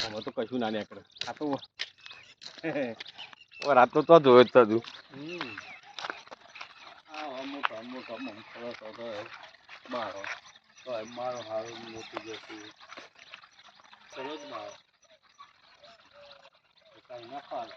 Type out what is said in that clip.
હવે તો કશું ના નીકળે. આ તો ઓ રાત તો તો જોયો જ તું મોટો મોટો મમફળો તો તો મારો તો મારો હારો મોટી જતી સરસ મારો કઈ ના ફાવે